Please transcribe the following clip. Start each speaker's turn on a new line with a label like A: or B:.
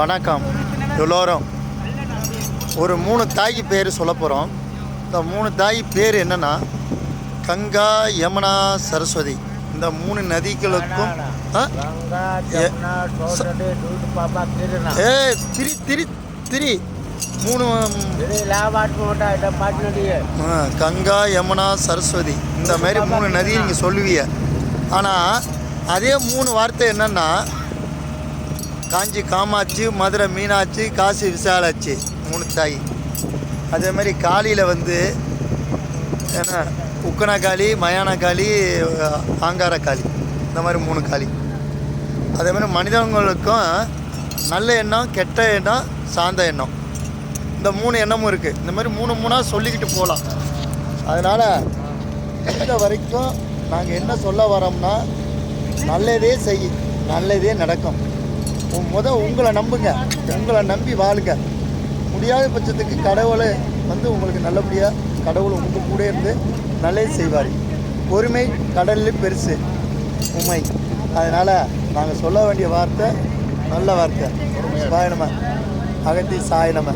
A: வணக்கம். எல்லோரும். ஒரு மூணு தாய்க்கு பேர் சொல்ல போகிறோம் இந்த மூணு தாய் பேர் என்னென்னா கங்கா யமுனா சரஸ்வதி. இந்த மூணு நதிகளுக்கும் ஏ திரி திரி திரி. மூணு கங்கா யமுனா சரஸ்வதி. இந்த மாதிரி மூணு நதி நீங்கள் சொல்லுவீங்க. ஆனால் அதே மூணு வார்த்தை என்னென்னா காஞ்சி காமாட்சி மதுரை மீனாட்சி காசி விசாலாட்சி மூணு தாய். அதே மாதிரி காளியில் வந்து என்ன உக்கன காளி மயான காளி ஆங்கார காளி இந்த மாதிரி மூணு காளி. அதே மாதிரி மனிதர்களுக்கும் நல்ல எண்ணம் கெட்ட எண்ணம் சாந்த எண்ணம். இந்த மூணு எண்ணமும் இருக்குது இந்த மாதிரி மூணு மூணாக சொல்லிக்கிட்டு போகலாம் அதனால் இந்த வரைக்கும் நாங்கள் என்ன சொல்ல வரோம்னா நல்லதே செய் நல்லதே நடக்கும். முத உங்களை நம்புங்க. உங்களை நம்பி வாழுங்க. முடியாத பட்சத்துக்கு கடவுளை வந்து உங்களுக்கு நல்லபடியாக கடவுள் உங்கள் கூட இருந்து நல்லது செய்வார். பொறுமை கடல்ல பெருசு. உண்மை அதனால் நாங்கள் சொல்ல வேண்டிய வார்த்தை நல்ல வார்த்தை. சாயணம அகத்தி சாயணம